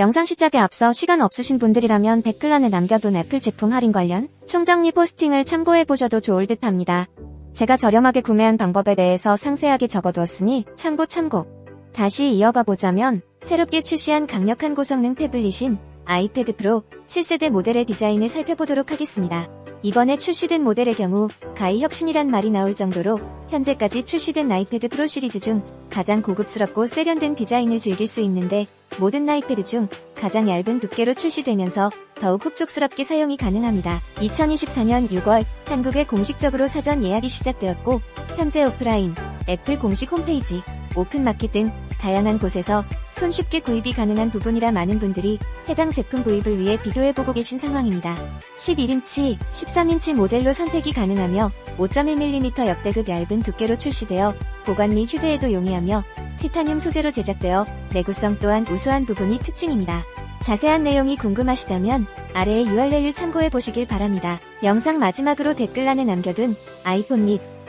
영상 시작에 앞서 시간 없으신 분들이라면 댓글란에 남겨둔 애플 제품 할인 관련 총정리 포스팅을 참고해보셔도 좋을 듯 합니다. 제가 저렴하게 구매한 방법에 대해서 상세하게 적어두었으니 참고 참고. 다시 이어가 보자면 새롭게 출시한 강력한 고성능 태블릿인 아이패드 프로 7세대 모델의 디자인을 살펴보도록 하겠습니다. 이번에 출시된 모델의 경우 가히 혁신이란 말이 나올 정도로 현재까지 출시된 아이패드 프로 시리즈 중 가장 고급스럽고 세련된 디자인을 즐길 수 있는데 모든 아이패드 중 가장 얇은 두께로 출시되면서 더욱 흡족스럽게 사용이 가능합니다. 2024년 6월 한국에 공식적으로 사전 예약이 시작되었고 현재 오프라인, 애플 공식 홈페이지, 오픈마켓 등 다양한 곳에서 손쉽게 구입이 가능한 부분이라 많은 분들이 해당 제품 구입을 위해 비교해보고 계신 상황입니다. 11인치, 13인치 모델로 선택이 가능하며 5.1mm 역대급 얇은 두께로 출시되어 보관 및 휴대에도 용이하며 티타늄 소재로 제작되어 내구성 또한 우수한 부분이 특징입니다. 자세한 내용이 궁금하시다면 아래의 URL을 참고해 보시길 바랍니다. 영상 마지막으로 댓글란에 남겨둔 아이폰 및